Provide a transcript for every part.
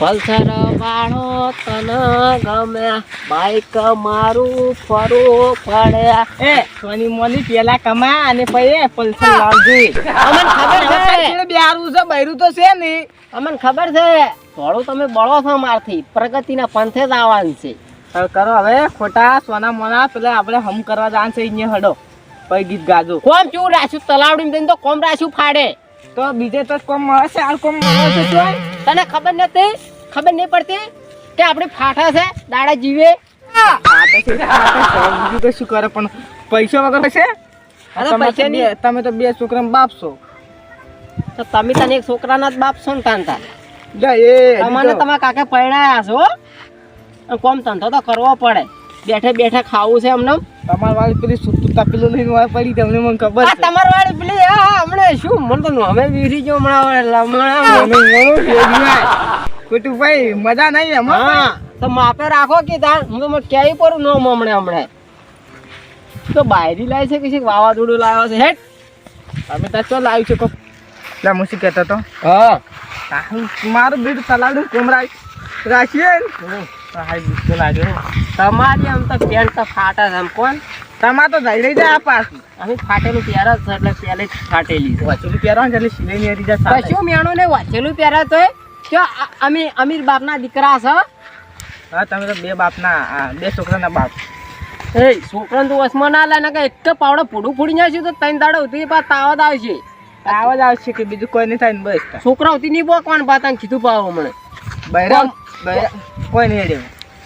Pulsar વાળો તને ગમે. બાઈક મારું ફરું પડે. એ સોની મોની પેલા કમા અને પછી પલ્સર લાવજે. અમને ખબર છે. બિહારું છે બૈરું તો છે નહીં અમને ખબર છે. થોડું તમે બળો છો મારથી. પ્રગતિના પંથે જ આવવાનું છે. કરો હવે ખોટા સોના મોના પેલા આપણે હમ કરવા જવાનું છે અહીંયા હડો. પછી ગીત ગાજો. કોમ ચૂ રાખ્યું? તલાવડી દઈને તો કોમ રાખ્યું ફાડે. તો બીજે તો કોમ મળશે આ કોમ મળશે તને ખબર નથી? ખબર નહીં પડતી કે આપણે ફાટા છે દાડા જીવે. બીજું તો શું કરે? પણ પૈસા વગર છે? અરે તમે તો બે- છોકરા બાપ છો તો તમે તને એક છોકરાના જ બાપ છો ને તાંતા તમારે તમને તમારા કાકે પરણાયા છો કોમ ધંધો તો કરવો પડે. બેઠે બેઠે ખાવું છે હમણાં તમાર વાળી પેલી સુતું તપેલું લઈને વાર પડી તમને મને ખબર છે. તમાર વાળી પેલી હા હમણાં શું? મને તો અમે વીરી જો હમણાં હમણાં. ખોટું ભાઈ મજા નહીં એમ હા તો માપે રાખો કે તાર હું તો ક્યાંય પર ન હમણે હમણે. તો બાયરી લાય છે કે છે વાવાઝોડું લાવ્યો છે? હેટ! તમે તો ચો લાવ્યું છે કોક? લા મુસી કહેતો તો. હા. હું મારું બીજું તલાવડું કોમરાય. રાખીએ તમારી આમ તો પેન્ટ તો ફાટા છે આમ કોણ? તમાર તો જઈ રહી જાય આ પાછું અમે ફાટેલું પહેરા છે એટલે પહેલે ફાટેલી વાંચેલું પહેરવા એટલે સિલાઈ નહીં હરી જાય. કશું મેણું ને વાંચેલું પહેરા તો આ- અમે અમીર બાપના દીકરા છો. હા તમે તો બે બાપના બે છોકરાના બાપ. એ છોકરા તો વસમાં ના લાય કે એક તો પાવડો પૂડું ફૂડી છે તો ત્રણ દાડો ઉતરી પાછા તાવ આવશે. આવા જ આવશે કે બીજું કોઈ નહીં થાય ને બસ છોકરા ઉતી નહીં બોકવાનું પાતા કીધું પાવો મને બૈરા કોઈ નહીં હેડે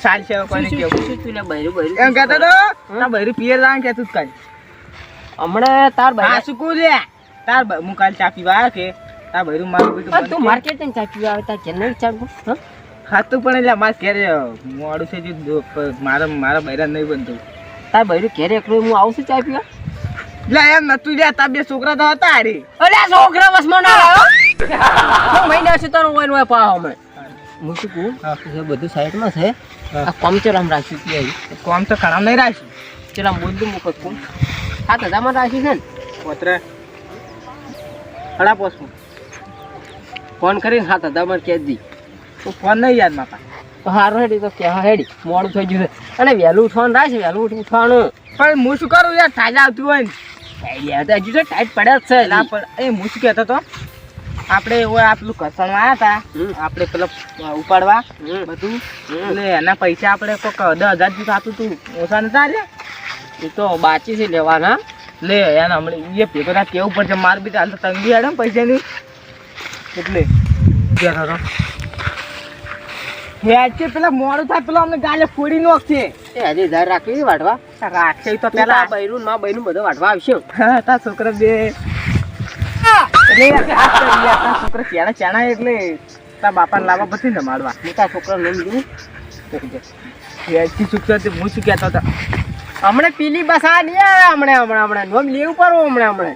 સારી છે કોઈ નહીં કેવું. શું તું બૈરું બૈરું એમ કહેતો તો ના બૈરું પિયર લાવ કહેતું જ કાંઈ હમણાં તાર બૈરા શું કહું લે? તાર હું કાલ ચા પીવા આવ્યો કે તાર બૈરું મારું બીજું તું કે. માર્કેટ ને ચા પીવા આવે તા નહીં ચાલતું હા? ખાતું પણ એટલે મારે ઘેર મોડું છે જે મારા મારા બૈરા નહીં બનતું તાર બૈરું ઘેર એકલું હું આવું છું ચા પીવા લે એમ નતું લે તા બે છોકરા તો હતા અરે અરે આ છોકરા વસમાં ના આવ્યો છ મહિના છે તારું ઓય હોય પાવ હમણે હું શું કહું? હા. એ બધું સાઈડમાં છે. હા. આ કોમચર આમ રાખ્યું અહીં. કોમ તો ખરાબ નહીં રાખ્યું. ચલ બોલતું મૂકું કોણ દાદામાં રાખ્યું છે ને? પોતરે ખડા પોસું ફોન કરીને સાત હજારમાં કહી દી. તો ફોન નહીં યાદ માપા. તો હારું હેડી તો કે હેડી મોડું થઈ ગયું છે. અને વહેલું ઉઠવાનું રાખ વહેલું ઉઠી ઉઠવાનું. પણ હું શું કરું યાર તાજા આવતું હોય ને. આઈડિયા તો હજુ તો ટાઈટ પડ્યા જ છે. ના પણ એ હું શું કહેતો તો આપણે એવું આ પેલું ઘસણ આવ્યા હતા. આપણે પેલો ઉપાડવા. બધું. એટલે એના પૈસા આપણે કોક દસ હજાર જેવું થતું હતું ઓછા નતા રે? એ તો બાચી છે લેવાના. લે એના હમણાં એ ભેગો કેવું પડશે? માર બી હાલ તો તંગી હેડે પૈસાની. એટલે. તો પેલા મોડું થાય પેલા અમને ગાલે ફોડી નોખશે એ હજી હજાર રાખવી વાટવા રાખશે તો પેલા. બૈરું માં બૈરું બધું વાટવા આવશે. હા છોકરા બે. એટલે તો છોકરા ચાણા ચાણા એટલે બાપાને લાવવા પછી ને મારવા. મોટા છોકરા નામ જોયું હેડથી છોકરા તે હું શું કહેતો હતો? હમણે પીલી બસ આ નહીં આવે હમણાં હમણાં હમણાં. નોમ લેવું પડવું હમણાં હમણે.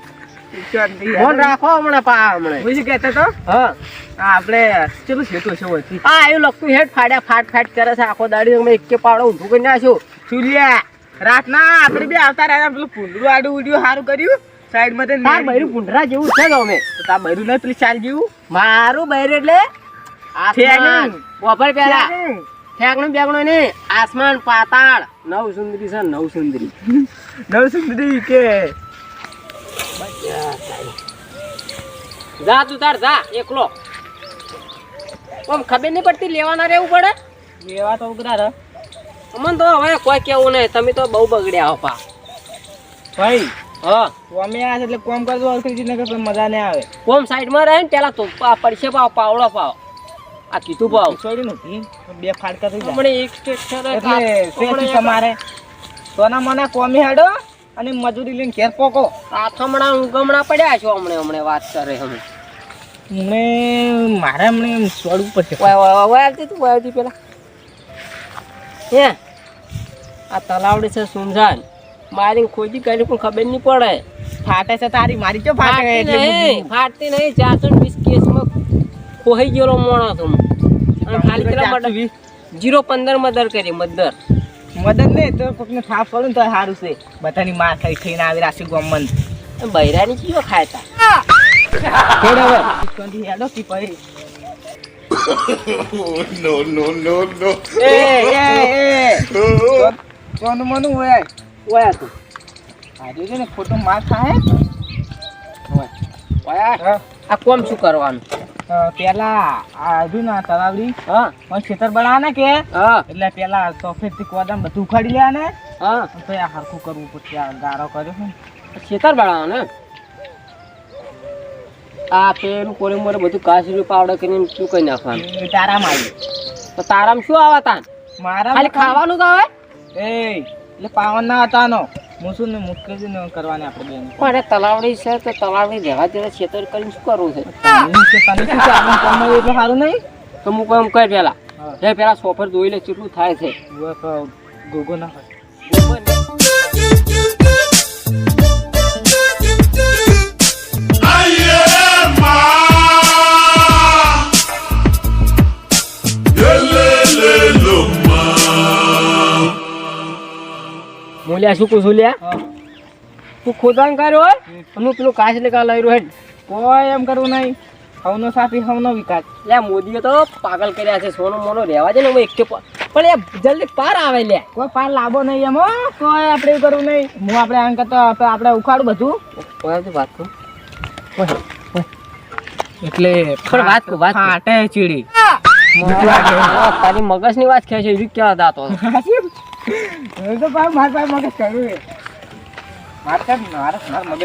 ફોન રાખો હમણાં પા હમણાં. બીજું કહેતો હતો? હા. હા આપણે ચેલું સેતું છે ઓછી આ એવું લખતું હેઠ ફાડ્યા ફાટ ફાટ કરે છે. આખો દાડી અમે એક પાવડો ઊંધું કરી નાખ્યું. સુલિયા રાતના આપણે બે આવતા રહ્યા પેલું પૂંડરું આડું ઉડ્યું સારું કર્યું. સાઈડમાં તે તાર બૈરું પુંડરા જેવું છે અમે તાર બૈરું નહીં પેલી ચાલ જેવું? મારું બૈર એટલે. વફર પેલા ચાલ. ઠેકણું નહીં. આસમાન પાતાળ. નવ સુંદરી છે નવ સુંદરી નવ સુંદરી કે જા તું તાર જા એકલો. આમ ખબર નહીં પડતી લેવાના રહેવું પડે? લેવા તો ઉગરા રહે અમન તો હવે કોઈ કેવું નહીં તમે તો બહુ બગડ્યા હો પા. ભાઈ હા. કોમે આ એટલે કોમ કરજો અલખી ને કે મજા નહીં આવે. કોમ સાઈડમાં રહે ને પેલા તો પડશે પાવ પાવડો પાવ. આ કીધું પાવ. છોડી નથી બે ફાડકા થઈ જાય. હમણે એક સ્ટેશન એટલે તમારે. સોના મને કોમી હેડો. અને મજૂરી લઈને ઘેર પોકો. આથમણા ઊંઘમણા પડ્યા છો હમણે હમણે વાત કરે હમણે. મને મારે હમણે પડશે. વાય વાય વાય આવતી તું આવતી પેલા. હે? આ તલાવડી છે સુનસાન મારી ખોજી કરી પણ ખબર નહીં પડે. ફાટે છે તારી મારી ચો ફાટે એટલે નહીં ફાટતી નહીં ચારસો બીસ વીસ કેસમાં ખોઈ ગયેલો હું અને ખાલી પેલા મર્ડર જીરો પંદર મર્ડર કરી મર્ડર. મદદ નહીં તો કોકને થાપ પડે ને તો સારું છે. બધાની માં થઈ થઈને આવી રાશિ ગમન. બૈરાની કીઓ હવે હેડો કે પછી. no, no, no, no. એ એ એ. સોનું મનું હોય? ઓયા તું. આજે છે ને ખોટો માર ખાય? ઓયા. આ કોમ શું કરવાનું? પેલા આજુ ના તલાવડી હા. ખેતર બનાવે ને કે? હા. એટલે પેલા સફેદથી કોદામ બધું ઉખાડી લે ને હા. તો આ હરખું કરવું પડશે આ ગારો કર્યો ને. ખેતર બનાવવાનું ને? આ પેલું કોરે મોરે બધું કાસરી પાવડર કરીને શું કરી નાખવાનું? તારા તારામાં આવી. તો તારામાં શું આવે તાન મારા ખાલી ખાવાનું તો આવે? એ એટલે પાવન ના હતાનો હું શું ને મુશ્કેલી ન કરવાની આપણે બેન? પણ તલાવડી છે તો તલાવડી રહેવા દેવા છેતર કરીને શું કરવું છે? તને શું કામ હોય એટલું સારું નહીં? તો હું કોમ કર પેલા. હે. પેલા સોફર જોઈ લે કેટલું થાય છે? ગોગો ના હોય. મૂલ્યા શું પૂછું છું લ્યા તું ખોદાણ કર્યો અને પેલું કાચ લેકા લઈ રહ્યો કોઈ એમ કરવું નહીં. હવનો સાથી હવનો વિકાસ. લ્યા મોદીએ તો પાગલ કર્યા છે સોનો મોનો રહેવા દે ને હું એકટે પણ એ જલ્દી પાર આવે લે. કોઈ પાર લાભો નહીં એમ કોઈ આપણે એવું કરવું નહીં. હું આપણે આમ કરતો આપણે ઉખાડું બધું. વાત કરું. એટલે પણ વાત વાત. ફાટે ચીડી. તારી મગજની વાત ખેંચે ક્યાં દાતો હું તો મારા ભાઈ મગજ કર્યું છે. મારે કાંઈ મારે મગજ.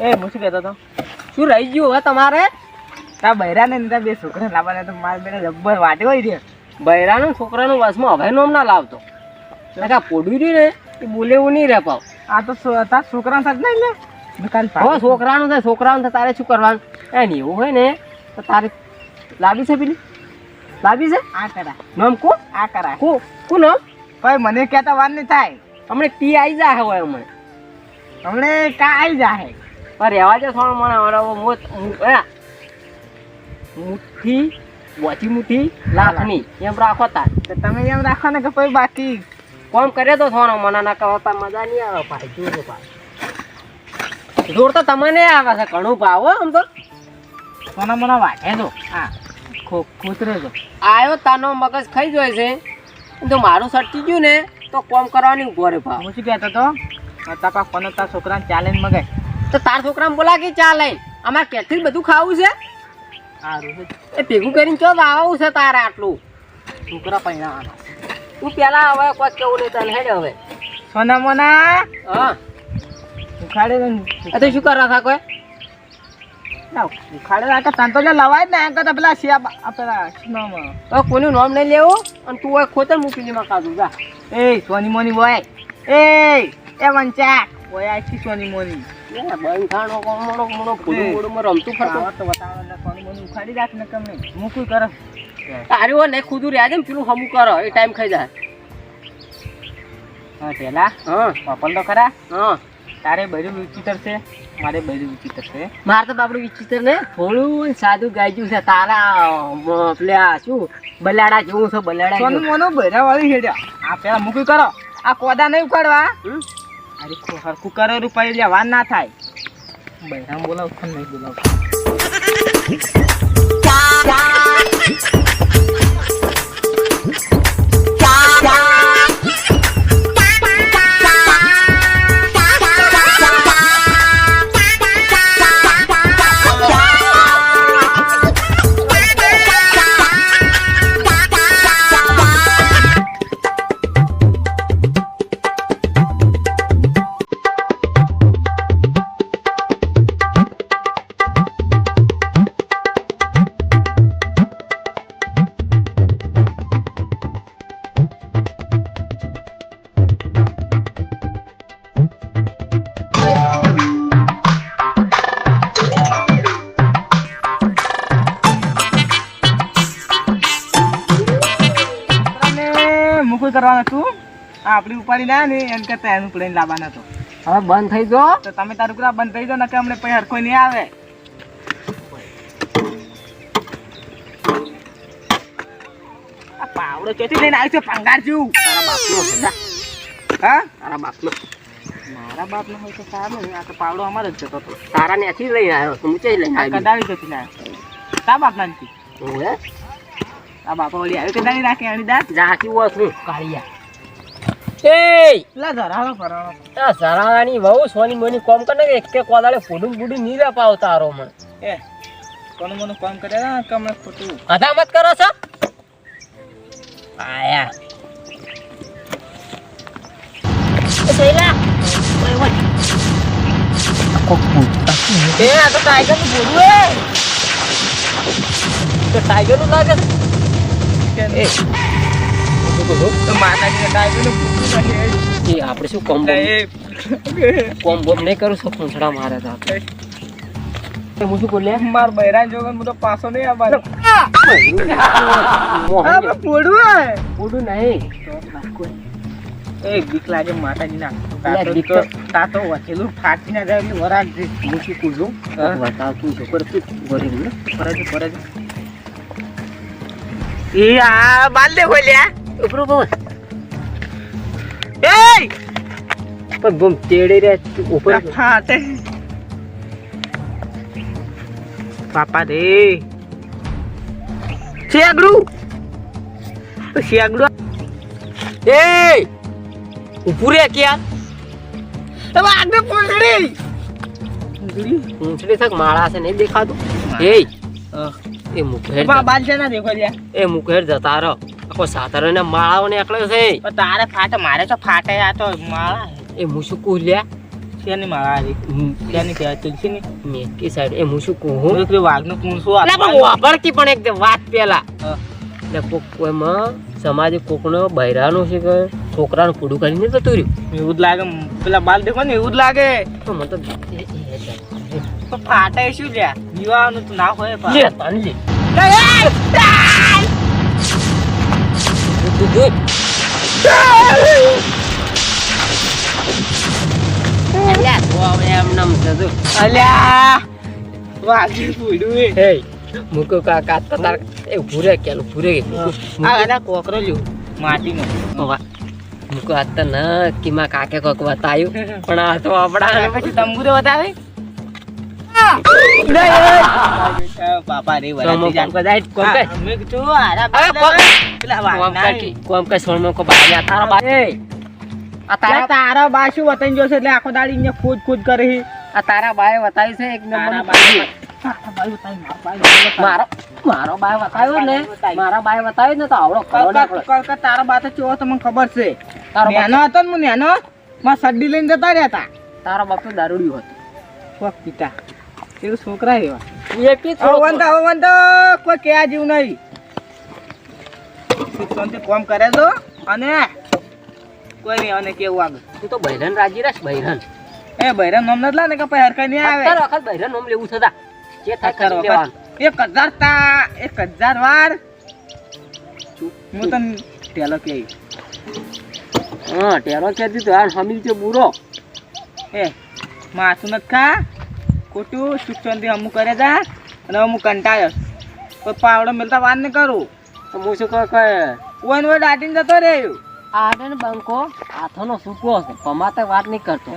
એ, હું શું કહેતો હતો? શું રહી ગયું હવે તમારે? તા બૈરા ને તારા બે છોકરા લાવવાના તો મારા બેને જબ્બર વાટે હોય છે. બૈરાનું છોકરાનું વસમાં હવે નોમ ના લાવતો. પોડવી રહ્યું ને એ બોલે એવું નહીં રહે પાવ. આ તો તારા છોકરા સાથે નહીં લે? મેં હવે છોકરાનું થાય છોકરાનું થાય તારે શું કરવાનું? એ નહીં એવું હોય ને તો તારે લાવી છે પેલી? લાવી છે? આ કરા. નામ કો? આ કરા. કો? કુ નામ? ભાઈ મને કહેતા વાર નહીં થાય. હમણે ટી આવી જાય હોય હમણે. હમણે કા આવી જાય પણ રહેવા દે થોડો મને હવે મોત મુઠ્ઠી બોચી મુઠ્ઠી લાખની એમ રાખો તાર. તો તમે એમ રાખો ને કે ભાઈ બાકી કોમ કરે તો થોડો મને ના કહો મજા નહીં આવે ભાઈ જોર ભાઈ. જોર તો તમને આવે છે ઘણું ભાવ આમ તો. સોના મોના વાટે તો હા. ખો ખોતરે તો આયો તાનો મગજ ખાઈ જાય છે. તો મારું સટકી ગયું ને તો કોમ કરવાની ઊભો રે ભાવ. હું શું કહેતો તો તાપા કોનો તાર છોકરાને ચાલે મગાય. તો તાર છોકરાને બોલા કે ચા લઈને અમારે કેથી બધું ખાવું છે? સારું એ ભેગું કરીને ચો આવું છે તારે આટલું. છોકરા પૈણાવાના તું પેલા હવે કોઈ કેવું નહીં તને હેડે હવે. સોના મોના? હા. ઉખાડે તો શું કર રાખા કોઈ ના, ઉખાડે રાખે. તને તો લવાય ને એમ કરતા પેલા શિયા આ પેલા શું નામ નહીં લેવું? અને તું હોય ખોતર મૂકી માં કાઢું જા. એ સોની મોની બોય એ એ વંચા. ઓય આખી સોની મોની. રમતું ફરતું. તો ઉખાડી રાખ ને કમ મૂકું કરો તારે હોય ને ખુદું રહ્યા છે ને પેલું હમું કરો એ ટાઈમ ખાઈ જાય. હા પેલા? હા. પપલ તો ખરા? હા. તારે બધું વિચિત્ર છે? મારે બધું વિચિત્ર છે. મારે તો બાપડું વિચિત્ર ને. થોડું સાદું ગાયજું છે તારા પેલે આ શું બલાડા જેવું છે બલાડા સોનું. મોનું વાળી હેડ્યા આ પેલા મૂકી કરો. આ કોદા નહીં ઉખાડવા? અરે સરખું હરખું કરો રૂપાઈ એટલે વાર ના થાય. બૈરામ બોલાવ નહીં બોલાવ. આ આપણી ઉપાડી ના ને એમ કરતા એનું પ્લેન લાવવાના તો હવે બંધ થઈ જો તો તમે તારું કરા બંધ થઈ જો નકે અમને પછી હરખો નહીં આવે. પાવડો ચોથી લઈને આવ્યો છે? પંગાર જેવું. તારા બાપનો હા? તારા બાપનો. મારા બાપનો હોય તો સારું આ તો પાવડો અમારો જ જતો હતો. તારા ત્યાંથી લઈને આવ્યો તું ચઈ લઈને આવ્યો કદાવી જતી ના તા બાપના નથી ઓવે આ બાપા વળી આવી કદાવી રાખે આની દાંત? જાકી વસું કાળિયા. એ આ વહુ સોની મોની કોમ કરે એક કે કોદાળે ફૂડું ફૂડું નહીં રે પાવ તારો મન. એ કોનું મને કામ કરે ને કમણે ખોટું અધા મત કરો છો? આયા. એ શૈલા ઓય ઓય. એ આ તો ટાઈગરનું બોલું એ તો ટાઈગરનું લાગે. એ આપણે શું કોમ કોમ બોમ નહીં કરું છું પૂંછડા મારે તો હું શું બોલ્યા માર બૈરાન જોગન હું તો પાછો નહીં આવવાનો. મોહન આપણે પોડું હે. બોલું નહીં. એ બીક લાગે માતાજી ના તાતો વચેલું ફાટી ના જાય એટલે વરાગ છે હું શું કું હા. બતાવ તું છોકર તું ગરીબ ને ફરજ ફરજ એ આ બાલ દે ઉપરો બોલ એ પણ બમ તેડે રે તું ઉપર ફાટે પાપા રે શેગડું શેગડું એ ઉભું રે ક્યાં? હવે આગળ પૂંછડી પૂંછડી થક માળા છે નહીં દેખાતું? એ એ મુખેર બાલ છે ના દેખો એ મુખેર જતા રહો. આખો સાતારો ને માળાઓ નીકળે છે. પણ તારે ફાટે મારે તો ફાટે આ તો માળા એ હું શું કહું લ્યા? શેની માળા રી શેની કહેવાય? તુલસી ની? મેકી સાઈડ. એ હું શું કહું હું? પેલું વાઘનું કૂણસું અલા પણ વાપરતી પણ એક વાત પેલા. એટલે કોક એમાં સમાજે કોકનો બૈરાનું છે કે છોકરાનું પૂડું કરીને જતું રહ્યું. એવું જ લાગે. પેલા બાલ દેખો ને એવું જ લાગે. તો મને ફાટે શું લ્યા? દીવાનું તો ના હોય લે તું જોઈ અલ્યા તો હવે એમ નમ છે અલ્યા વાઘી પૂડ્યું એ હે મુકો કાકા તાર એ ભૂરે કેલું ભૂરે આ કોકરો લ્યો માટીનો મુકો આ તો ન કીમાં કાકે કોક બતાયું પણ આ તો આપડા પછી તંબુરે બતાવે તારા બા બાસુ વતન જોશે એટલે આખો દાડી ને ખુદ કરી આ તારા બાએ વતાવી છે એક નંબર મારા. મારો બાય બતાવ્યો ને મારા બાય બતાવ્યું ને તો આવડો નાખડો તારા બા તો ચેવો ખબર છે. તારો નેનો હતો ને હું નેનો માં સડ્ડી લઈને જતા રહ્યા હતા. તારો બાપ તો દારૂડિયો કોક પિતા. એવું. છોકરા. એવા એ કોઈ કહેવા જેવું નહીં. શિક્ષણથી કોમ કરે તો. અને કોઈ નહીં અને કેવું આગળ? તું તો બૈરન રાજી રહેશ બૈરન. એ બૈરન નામ નથી લા ને કે પછી હરખાઈ નહીં આવે? અત્યારે વખત બૈરન નામ લેવું થતા જે થાય લેવાનું. એક હજાર તા એક હજાર વાર. હું તને ટેલો કે હા ટેલો કે દીધો. આ હમી છે બુરો. એ માથું નથી ખા. ખોટું શિક્ષણથી અમુક કરે જા અને અમુક કંટાળ્યો કોઈ પાવડો મેલતા વાત નહીં કરું. તો હું શું કહે ઓન ઓય દાટીને જતો રે આને ને બંકો હાથોનો સૂકો છે પમાતે વાત નહીં કરતો.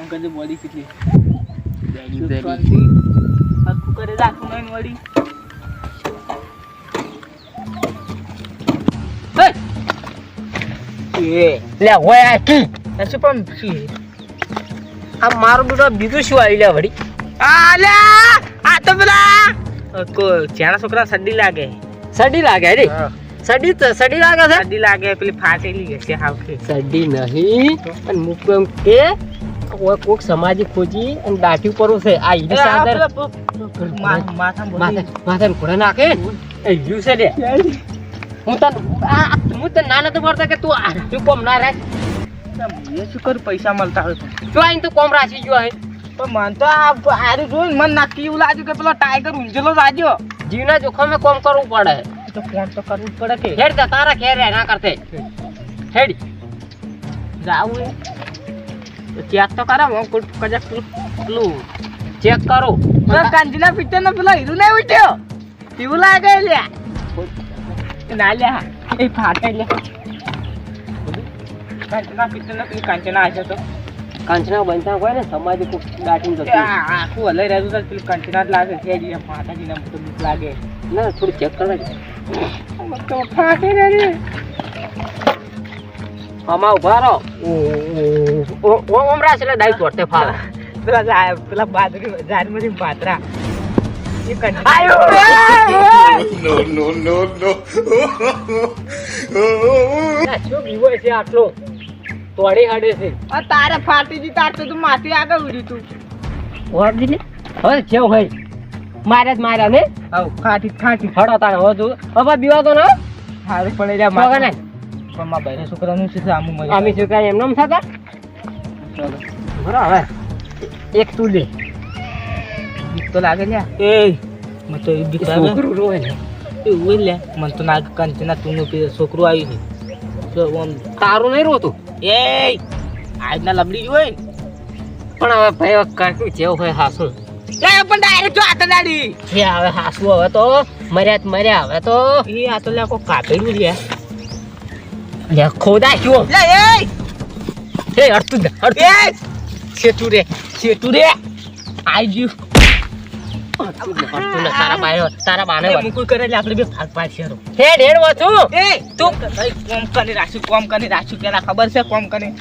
અંકજ બોડી કેટલી? કરે નહીં વળી. લે હોય આ શું પણ આ મારું બેટો બીજું શું આવી લે વળી? આલ્યા આ તો પેલા કો છોકરા સડી લાગે? સડી લાગે રે સડી તો સડી લાગે છે? સડી લાગે પેલી ફાટેલી છે છે હાવ કે સડી નહીં. અને મુક કે કોઈ કોક સમાજી ખોજી અને દાઢી ઉપર છે આ ઈડી સાદર. માથા માથે માથે નાખે. એ ઈડ્યું છે લે. હું તને આ આ- હું તને ના નતો પડતા કે તું આ કોમ ના રાખ શું કરું? પૈસા મળતા હોય તો. તું આઈને તું કોમ રાખી જો હે પણ મન તો આ આરું જોઈને મન નાખી એવું લાગ્યું કે પેલો ટાઈગર ઊંઝેલો લાગ્યો જીવના જોખમે કોમ કરવું પડે. તો ફોન તો કરવું જ પડે કે. હેડ તારા ઘેર ના કરતે. હેડ. જાવું ચેક તો કરા હું કદાચ પેલું ચેક કરો. કાંજીના પિક્ચર નો પેલો હીરો નહીં ઉઠ્યો? એવું લાગે લ્યા. ના લ્યા એ ફાટે લે કાંચના પેલી કાંચના આવ્યો તો. કાંચના બનતા હોય ને સમાધિ કોક દાટીને જતું. આખું હલાઈ રહ્યું તો પેલું કાંચના જ લાગે છે જે માતાજીના તો બીક લાગે. ના થોડું ચેક કરે તો ફાટે રે રે. આમાં ઊભા રહો. ઓમ રાસ એટલે દાઈ તોડતે ફાવે. પેલા પેલા બાદરી જાનમરી પાત્રા આટલો? તોડી હડે છે. તારે ફાટી જી તાર તો માથી આગળ ઉડ્યું તું. ઓર ને હવે જેવ હોય? મારે જ માર્યા ને? આવ ફાટી ફાટી. હડો તારે હવે તું હવે બીવા તો ના હારું પડે જા મગર ને પણ મારા બહેરા છોકરાનું શું છે? આમ મજા આમી શું એમ નામ એમ થતા ચાલો. હવે. એક તું લે. બીક તો લાગે ને એ મને તો બીક લાગે. છોકરું રોવે ને એ ઉઈ લે મને તો નાગ કંચના તું છોકરું આવ્યું છે. તો આમ તારું નહીં રોતું? એ આજના લબડી હોય પણ હવે ભાઈ હવે જેવું હોય હાસું. લે પણ ડાયરેક્ટ જો આતા દાડી. જે હવે હાસું હવે તો મર્યા જ મર્યા હવે તો. એ આ તો લે કોઈ કાપેલું લે લે ખોદા ક્યો લે એ હે અડતું અડતું એ છેટું રે છેટું રે. આઈ ગયું. તારા બાય તારા બાને એ કરે એટલે આપણે બે ભાગ પાડશે હે ઢેર વાંચું એ તું કોમ કરી રાખ્યું કોમ કરી રાખ્યું પેલા ખબર છે કોમ કરી?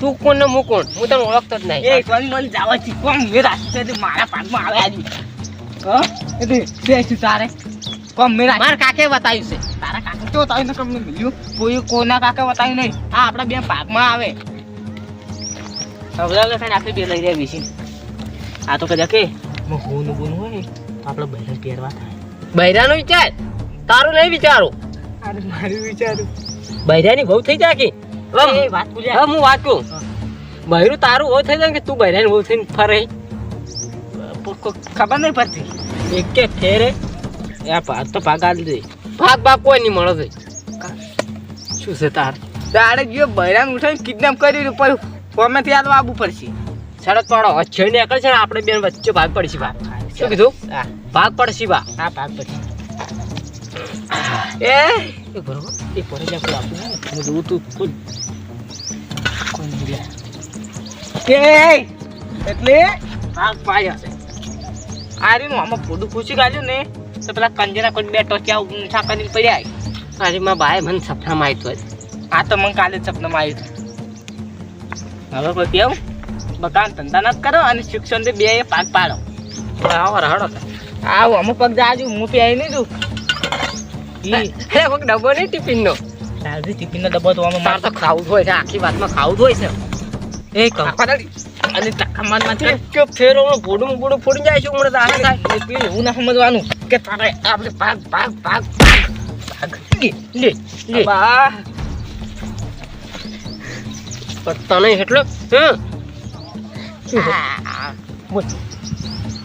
તું કોણ ને હું કોણ? હું તને ઓળખતો જ એ નહીં કોની મને જાવા છે કોમ મેં રાખ્યું તે મારા આવે આજે. હા? એટલે તે શું તારે? કોમ મેં માર કાકે બતાવ્યું છે. તારા કાકે તો તારી કમ મળ્યું કોઈ કોના કાકા બતાવ્યું નહીં. આ આપણા બે ભાગમાં આવે. હવે આપણે બે લઈ રહ્યા છીએ. આ તો કદાચ કે હોનું બોન હોય ને તો આપણે બહેન પહેરવા થાય. બૈરાનો વિચાર? તારું નહીં વિચારું. અરે મારું વિચારું. બૈરાની બહુ થઈ જાય કે. વાત હવે હું વાત કહું બૈરું તારું બહુ થઈ જાય કે તું બૈરાની બહુ થઈને ફરે? ખબર નહીં પડતી. એક કે ફેરે. એ ભાગ તો ભાગ આલી દે. ભાગ ભાગ કોઈ નહીં મળે શું છે તાર? તારે ગયો બહેરાન ઉઠાવીને કિડનેપ કરી ઉપર ફોર્મેથી યાદ આવવું પડશે? શરત પાડો અચ્છે નીકળે છે ને આપણે બેન વચ્ચે ભાગ પડશે બા શું કીધું? હા. ભાગ પડશે બા હા ભાગ પડશે એ? બરોબર. એ પડે જ આપણે આપણે હું જોઉં તું. ખુદ કોઈ નહીં કે એટલે ભાગ પાડ્યો છે આ રીનું આમાં ફોડું પૂછી કાઢ્યું ને તો પેલા કંજરા કોઈ બે ટોચિયા ઊંચા કરીને પડ્યા અરે માં ભાઈ મને સપનામાં આવ્યું આ તો મને કાલે સપનામાં આવ્યું હતું. હવે કોઈ કેવું? બકાન ધંધા ન કરો અને શિક્ષણ બે પાક પાડો. આવો રહડો આવું અમુક પગ જાજુ હું પી આવી નહીં ઈ. હે કોક ડબ્બો નહીં ટિફિન નો તારી ટિફિનનો ડબ્બો તો અમે તાર તો ખાવું જ હોય છે આખી વાતમાં ખાવું જ હોય છે. એ કહો. અને કમાનમાંથી કે ફેરો ફોડું ફોડું ફોડી જાય છે હમણાં તારે થાય. એટલે એવું ના સમજવાનું. કે તારે આપણે ભાગ ભાગ ભાગ. ભાગ. ભાગ લે લે. લે બા તને એટલે હે?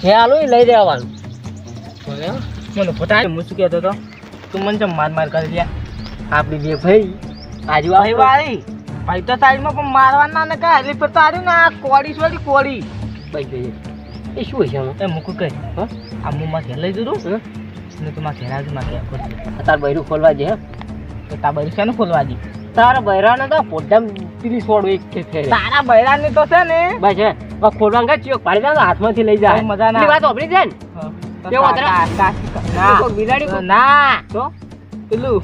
ખ્યાલ હોય લઈ દેવાનું. મને ફોટા હું શું કહેતો હતો તું. મને ચમ માર માર કરી લ્યા. આપણી બે ભાઈ આજુ ભાઈ વાળી ભાઈ તો પણ મારવાના ને કાંઈ. એટલે પર તારી ના કોડી છોડી કોડી ભાઈ ભાઈ એ શું છે એ મૂકું કઈ. હા? આ હું માં ઘેર લઈ દીધું? ને તું માં ઘેર આવજો માં ઘેર તાર બૈરું ખોલવા દે હે? તો તા બરી છે ને ખોલવા દી? તારા બૈરાને તો પોડમ ત્રીસ છોડવું એક છે તારા બૈરાની તો છે ને? બસ હે ખોલવા કા પાડી દે હાથમાંથી લઈ જાય. મજા ના. વાત ઓપરી જાય ને? કેવો બિલાડી ના. તો? પેલું?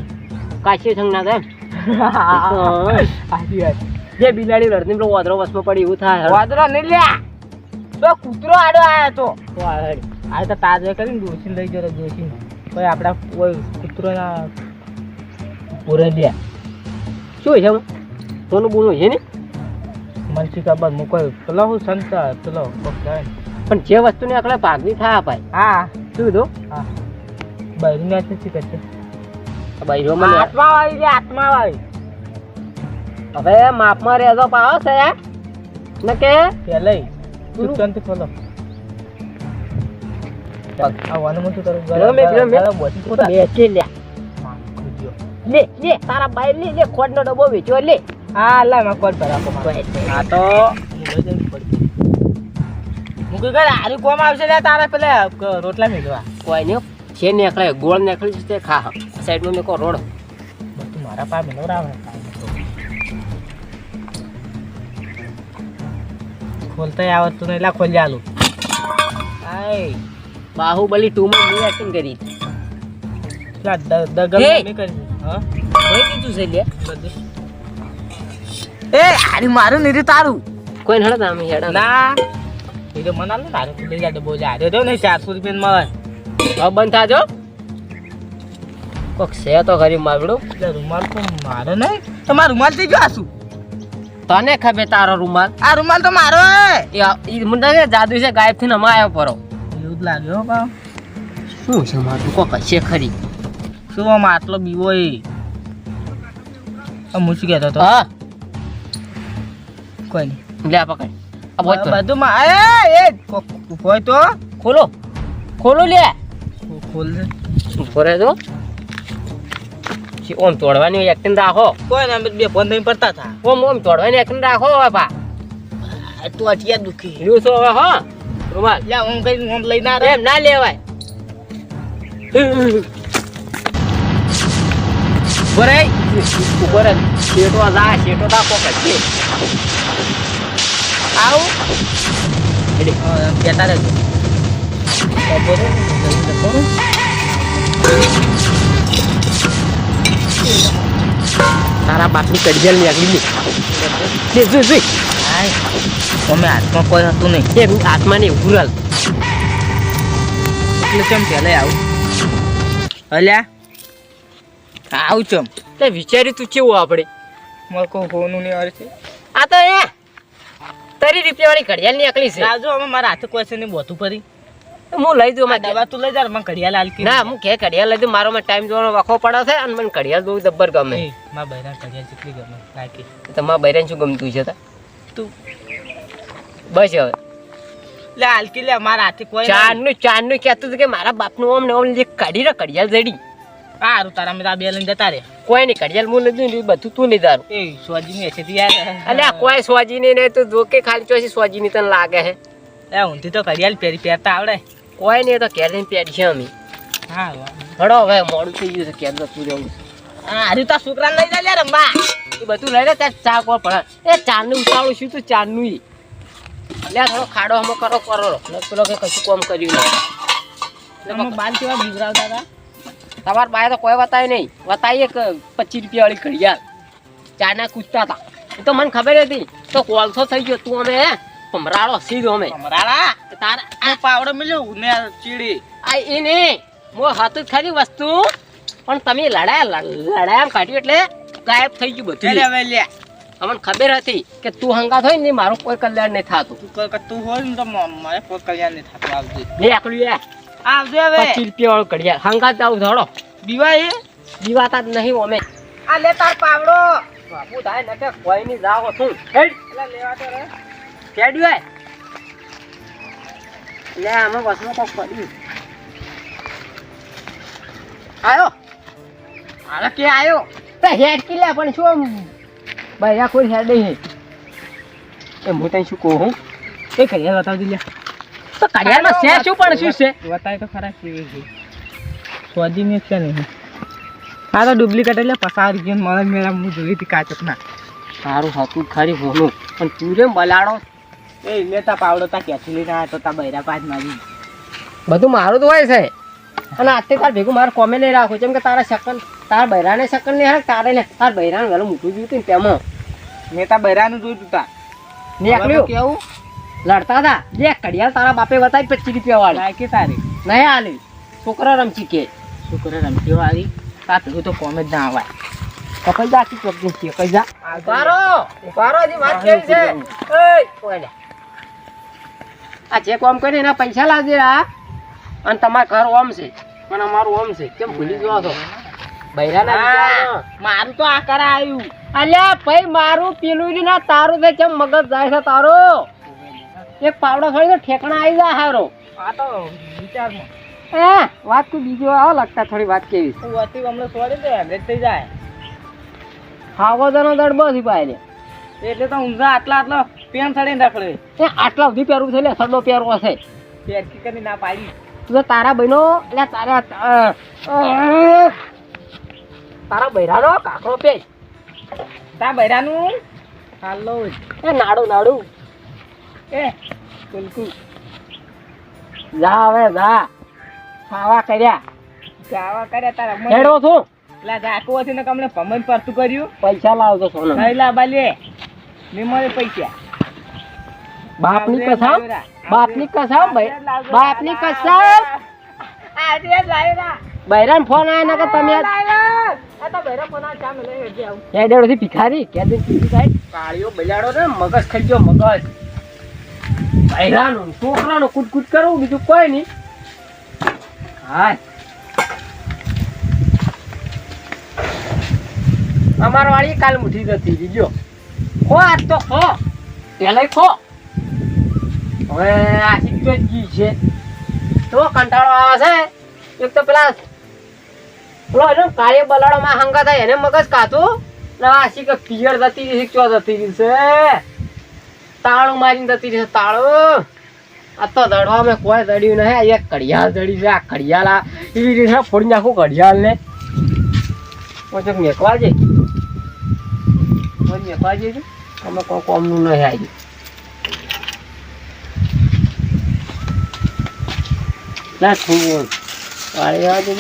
કાશી સંગ ના થાય જે બિલાડી લડતી પેલો વાદરો વસમાં પડી એવું થાય. વાદરો નહીં લ્યા. તો કૂતરો આડો આવ્યો તો. આ તો તાજો કરીને દોશી લઈ જરો દોશી કોઈ આપડા કોઈ કૂતરો ના પૂરે લ્યા. શું છે સોનું બોનું છે ને મનસિકા બાદ હું પેલા હું સંતા પેલો. પણ જે વસ્તુને આકડે ભાગવી થાય અપાય હા શું કીધું હા બૈરી ના શું કરશે બૈરો મને આત્મા વાળી છે આત્મા વાળી હવે માપમાં રહેજો પાવો છે યાર ને કે પેલે ખોલો કરું. બેસી લે લે લે તારા બાઈ લે લે ખોડનો ડબ્બો વેચ્યો લે. હા લા માં કોલ પર આપો આ તો હું કે કરે આરી કોમ આવશે લે તારા પેલે રોટલા મેળવા. કોઈ નહીં છે નીકળે ગોળ નીકળી જશે ખા. સાઈડમાં મેં કો રોડ. મારા પા મિલવરાવે ખોલતા આવતું નહીં એટલે ખોલી આલું. આય બાહુબલી ટુ માં મેં એક્ટિંગ કરી દગલ હે! કરી. હા કોઈ કીધું છે લે? બધું એ આરી મારું નીરી તારું. કોઈ નડે તમે હેડા? ના. એ તો મના લે તારે. લઈ જાડે બોલે આરે જો. ને ચારસો રૂપિયા મળે. હવે બંધ થાજો. કોક છે તો ખરી માગડું રૂમાલ તો મારો નહીં. તમારો રૂમાલ થઈ ગયો આસુ તને ખબર તારો રૂમાલ? આ રૂમાલ તો મારો એ ઈ મને જાદુ છે ગાયબ થઈને અમે આવ્યો પરો. એવું લાગ્યો શું છે મારું? કોક હશે ખરી. શું આમ આટલો બીવો એ? આ મૂછી કહેતો તો હા. કોઈ નહીં. લે પકડ. આ બોલ તો. બધું માં એ એ કોક હોય તો. ખોલો. ખોલો લે. ખોલ ઉપર જો ઓમ તોડવાની એક્ટિંગ રાખો. કોઈ ને અમે બે ફોન નહીં પડતા હતા. ઓમ ઓમ તોડવાની એક્ટિંગ રાખો હવે પા. તું અટિયા દુખી. રહ્યું છો હવે હા. રૂમાલ. લે હું કઈ હું લઈને આ એમ ના લેવાય. ઉપર. ઉપર જ. શેઠો શેટો તા કોક હશે. આવું હેડી. કહેતા રહેજો. તારા બાપની કડિયલ નીકળી લે, જોઈ જોઈ અમે હાથમાં કોઈ હતું નહીં એ આત્માને ઉઘરાલ એટલે કેમ પહેલે આવું અલ્યા આવું ચમ તે વિચાર્યું તું કેવું આપણે? મારે કોઈ હોનું નહીં આવે છે. આ તો એ તારી રૂપિયા વાળી ઘડિયાળ નીકળી છે. રાજુ અમે મારા હાથે કોઈ છે નહીં બોતું ફરી હું લઈ દઉં મારે દવા તું લઈ જા મને ઘડિયાળ હાલકી ના હું કે ઘડિયાળ લઈ દઉં મારો ટાઈમ જોવાનો વખો પડે છે અને મને ઘડિયાળ બહુ જબ્બર ગમે. એ મારા બૈરા ઘડિયાળ જેટલી ગમે કાકી તમારા બૈરાને શું ગમતું છે તા? બસ હવે. લે આલકી લે મારા હાથે કોઈ ચારનું ચારનું કહેતું હતું કે મારા બાપનું ઓમ ને ઓમ જે કાઢી ને ઘડિયાળ જડી સારું તારા મેં બે લઈને જતા રે કોઈ નહીં ઘડિયાળ મુ લીધું ને બધું તું નહીં તારું એ સોજીની હશે યાર અલ્યા કોઈ સ્વાજી નહીં નહીં તો જો કે ખાલી ચોસી સોજી ની તને લાગે હે એ ઊંધી તો ઘડિયાળ પહેરી પહેરતા આવડે. કોઈ નહીં તો જઈને પહેરી છે અમે. હા હડો હવે મોડું થઈ ગયું છે ઘેર જતું રહેવું હારું તાર છોકરાને લઈ જા યાર રંબા એ બધું લઈ લે ત્યાં ચા કોણ પડે એ ચારનું ઉતાવળું શું તું ચારનું ઈ લે થોડો ખાડો હમો કરો કરો. ને પેલો કે કશું કોમ કર્યું નહીં. બાલ કેવા બીવરાવતા હતા? તમારા બાય તો કોઈ વતાય નહીં. બતાવીએ કે પચીસ રૂપિયા વાળી ઘડિયાળ. ચાના કૂદતા હતા. એ તો મને ખબર હતી. તો કોલસો થઈ ગયો. તું અમે હે? ભમરાળો સીધો અમે. ભમરાળા? તારા આ પાવડો મળ્યો ને ચીડી. આ એ નહીં. મો હતું ખરી વસ્તુ. પણ તમે લડાયા લડાયા કાઢ્યું એટલે ગાયબ થઈ ગયું બધું. હવે લે. અમને ખબર હતી કે તું હંગાત હોય ને મારું કોઈ કલ્યાણ નહીં થતું. તું હોય ને તો મારે કોઈ કલ્યાણ નહીં થતું આવજે લે આકલું એ આવજે હવે. પચીસ રૂપિયા વાળું ઘડિયાળ હંગાત જાવ ધડો દીવા એ દીવાતા જ નહીં અમે. આ લે તાર પાવડો. બાપુ થાય નકે કોઈ ની જાવ તું હેડ. એટલે લેવા તો રે. કેડ્યું લે અમે બસમાં કોક પડ્યું. આયો. હાલો કે આયો? તે હેડ કી લે પણ શું આમ બૈરા કોઈ હેડ નહીં. એ હું તને શું કહું એ ઘડિયાળ બતાવજે લે. તો કડિયાળમાં છે શું પણ શું છે? બતાય તો ખરા કેવી છે. સ્વાદી ને છે નહીં. હા તો ડુપ્લિકેટ એટલે પસાર ગયો મને મેળા હું જોઈ હતી કાચકના. સારું હતું ખરી હોનું. પણ તું રે બલાડો. એ લેતા પાવડો તા ક્યાંથી લઈને આવ્યો તો તા બૈરા પાંચ મારી. બધું મારું તો હોય છે. અને આજથી તાર ભેગું મારે કોમે નહીં રાખો. જેમ કે તારા શકન તારા બૈરાને શકન નહીં હાર તારે ને તાર બૈરાને વહેલું મૂકવું જોયું હતું ને તેમાં. મેં તા બૈરાનું જોયું તું તા. નીકળ્યું કેવું? લડતા હતા. જે કડિયાલ તારા બાપે બતાવી પચીસ રૂપિયા વાળી. કે તારી? નહીં આલી. છોકરા રમચી કે. છોકરા રમચી વાળી તા પેલું તો કોમે જ ના આવાય. કપાઈ જા કી ચોકડી છે કઈ જા. પારો પારો જી વાત કેવી છે? એય આ જે કોમ કરીને એના પૈસા લાવજે આ અને તમારા ઘર ઓમ છે. પણ અમારું ઓમ છે. કેમ ભૂલી ગયો છો? બૈરાના મારું તો આકાર આવ્યું. અલ્યા ભાઈ મારું પેલું ના તારું છે કેમ મગજ જાય છે તારો. એક પાવડો થોડી તો ઠેકણા આવી જાય હારો. આ તો વિચારમાં. એ વાત તું બીજો આવો લગતા થોડી વાત કેવી. તું હતી હમણાં છોડી દે હંડ્રેડ થઈ જાય. હાવો જનો દડબો થી પાયલે એટલે તો ઊંઝા આટલા આટલો પેન ચડીને રખડે. એ આટલા સુધી પહેરવું છે લે સડો પહેરવો છે. પેરકી કરી ના પાડી. તું તો તારા બહેનો એટલે તારા તારા બૈરાનો કાકરો પે તારા બૈરાનું? હાલો. એ નાડું નાડું. એ જા હવે જા. ખાવા કર્યા. ગાવા કર્યા તારા મન હેડો છું. પેલા જાકુ હતી ને કમને ભમણ પરતું કર્યું. પૈસા લાવજો સોનો નહીં લાવવા લે નહીં મળે પૈસા. બાપની કસમ. બાપની કસમ ભાઈ. બાપની કસમ આજે લાવ્યા. બૈરામ ફોન આયા ના કે તમે. આ તો બૈરામ ફોન આયા ચા હેડજે આવું. થી ભિખારી કે દે કાળિયો બજાડો ને મગજ ખાઈ ગયો મગજ. બૈરાનું છોકરાનું કૂટ કરવું, બીજું કોઈ નહીં. અમાર વાળી કાલ મુઠી નથી બીજો ખો આજ તો ખો પેલા ખો હવે આશિક જ જી છે. તો કંટાળો આવે છે. એક તો પેલા પેલો એનો બલાડો માં હંગા થાય, એને મગજ કાતું. ને આશિક પિયર જતી ચો જતી છે. તાળું મારીને જતી રહી છે તાળું. આ તો દડવા મેં કોઈ દડ્યું નહીં એક ઘડિયાળ દડી છે, આ ઘડિયાળ આ એવી રીતે ફોડી નાખું ઘડિયાળ ને પછી મેકવા જઈ? મેકવા જઈશું અમે કોઈ કોમનું નહીં આવી ના છું વાળી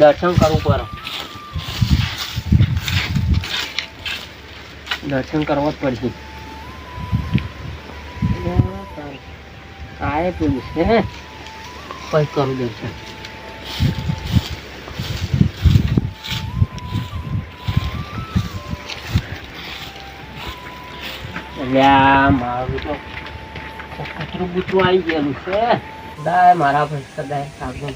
દર્શન કરવું પડે. દર્શન કરવા જ પડશે. કાય પેલું છે કોઈ કરું દે બૂતરું આવી ગયેલું છે દાય મારા ભાઈ સદાય સાગવન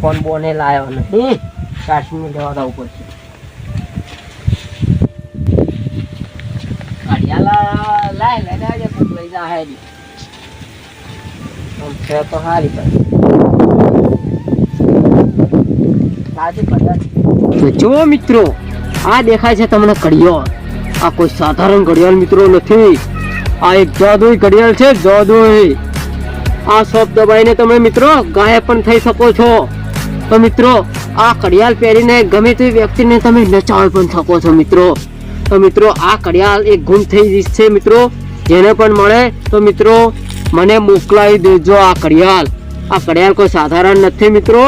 ફોન બોને લાવ્યો નથી કાશ્મીર લેવા જવું પડશે ઘડિયાળ જો મિત્રો, આ દેખાય છે તમને ઘડિયાળ. આ કોઈ સાધારણ ઘડિયાળ મિત્રો નથી. આ એક જાદુઈ ઘડિયાળ છે, જાદુઈ. આ શોપ દબાઈને તમે મિત્રો ગાયબ પણ થઈ શકો છો. તો મિત્રો, આ ઘડિયાળ પહેરીને ગમે તે વ્યક્તિને તમે નચાવી પણ શકો છો મિત્રો. તો મિત્રો, આ ઘડિયાળ એક ગુમ થઈ ગઈ છે મિત્રો. જેને પણ મળે, તો મિત્રો, મને મોકલાવી દેજો આ ઘડિયાળ આ ઘડિયાળ કોઈ સાધારણ નથી મિત્રો.